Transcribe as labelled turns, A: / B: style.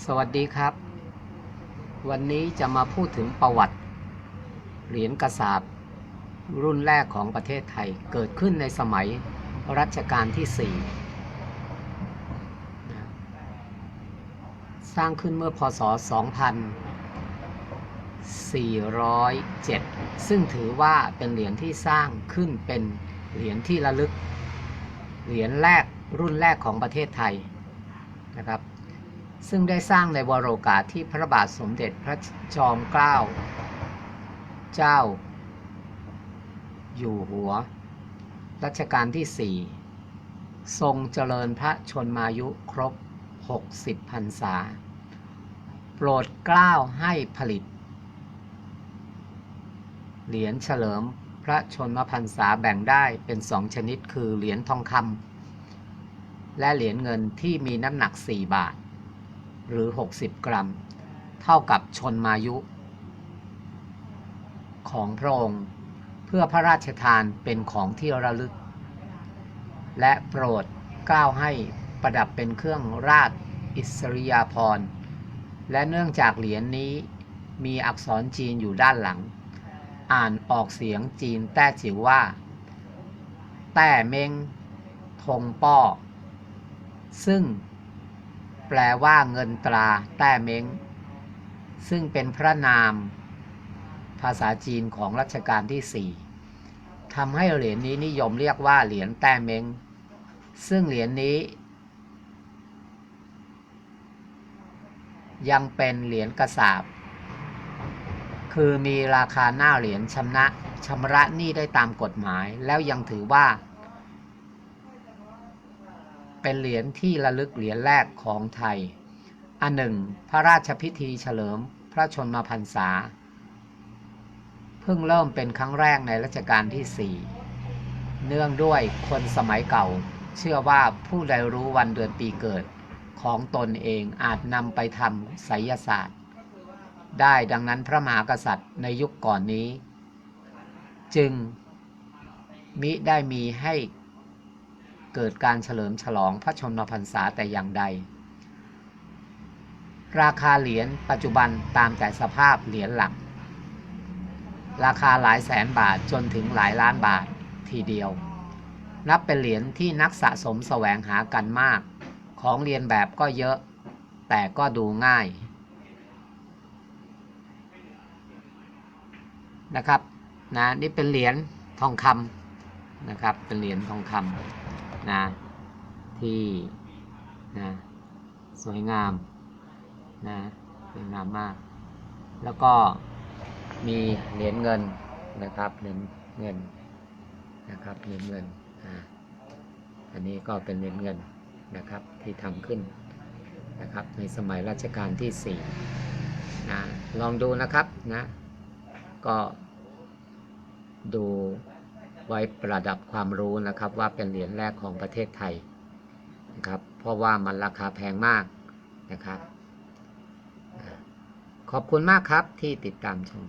A: สวัสดีครับ วันนี้จะมาพูดถึงประวัติ เหรียญกระสาบรุ่นแรกของประเทศไทยเกิดขึ้นในสมัยรัชกาลที่ 4 สร้างขึ้นเมื่อพศ 2407 ซึ่งถือว่าเป็นเหรียญที่สร้างขึ้นเป็นเหรียญที่ระลึก เหรียญแรกรุ่นแรกของประเทศไทยนะครับ ซึ่งได้สร้างในวโรกาสที่พระบาทสมเด็จพระจอมเกล้าเจ้า อยู่หัว รัชกาลที่ 4 ทรงเจริญพระชนมายุครบ 60พรรษา โปรดเกล้าให้ผลิต เหรียญเฉลิมพระชนมพรรษาแบ่งได้เป็นสองชนิดคือเหรียญทองคำและเหรียญเงินที่มีน้ำหนัก 4 บาท หรือ 60 กรัม เท่ากับชนมายุ ของพระองค์ เพื่อพระราชทานเป็นของที่ระลึก และโปรดก้าวให้ประดับเป็นเครื่องราชอิสริยาภรณ์ และเนื่องจากเหรียญนี้มีอักษรจีนอยู่ด้านหลัง อ่านออกเสียงจีนแต้จิ๋วว่า แต้เมงทงป้อซึ่ง แปลว่าเงินตราแต้เม้ง ซึ่งเป็นพระนามภาษาจีนของรัชกาลที่4ทำให้เหรียญนี้นิยมเรียกว่าเหรียญแต้เม้ง ซึ่งเหรียญนี้ ยังเป็นเหรียญกระสาบ คือมีราคาหน้าเหรียญชำนะชำระหนี้ได้ตามกฎหมาย แล้วยังถือว่า เป็นเหรียญที่ระลึกเหรียญแรกของไทย อันหนึ่ง พระราชพิธีเฉลิมพระชนมพรรษา เพิ่งเริ่มเป็นครั้งแรกในรัชกาลที่ 4 เนื่องด้วยคนสมัยเก่า เชื่อว่าผู้ใดรู้วันเดือนปีเกิดของตนเองอาจนำไปทำไสยศาสตร์ ได้ดังนั้นพระมหากษัตริย์ในยุคก่อนนี้ จึงมิได้มีให้ เกิดการเฉลิมฉลองพระชนมพรรษาแต่อย่างใด ราคาเหรียญปัจจุบันตามแต่สภาพเหรียญหลัก ราคาหลายแสนบาทจนถึงหลายล้านบาททีเดียว นับเป็นเหรียญที่นักสะสมแสวงหากันมาก ของเรียนแบบก็เยอะ แต่ก็ดูง่ายนะครับนะนี่เป็นเหรียญทองคำนะครับ เป็นเหรียญทองคำ นะที่นะสวยงามนะสวยงามมาก แล้วก็มีเหรียญเงินนะครับเหรียญเงินนะครับเหรียญเงินอันนี้ก็เป็นเหรียญเงินนะครับที่ทำขึ้นนะครับในสมัยรัชกาลที่4นะลองดูนะครับนะก็ดู ไว้ประดับความรู้นะครับว่าเป็นเหรียญแรกของประเทศไทยนะครับเพราะว่ามันราคาแพงมากนะครับ ขอบคุณมากครับที่ติดตามชม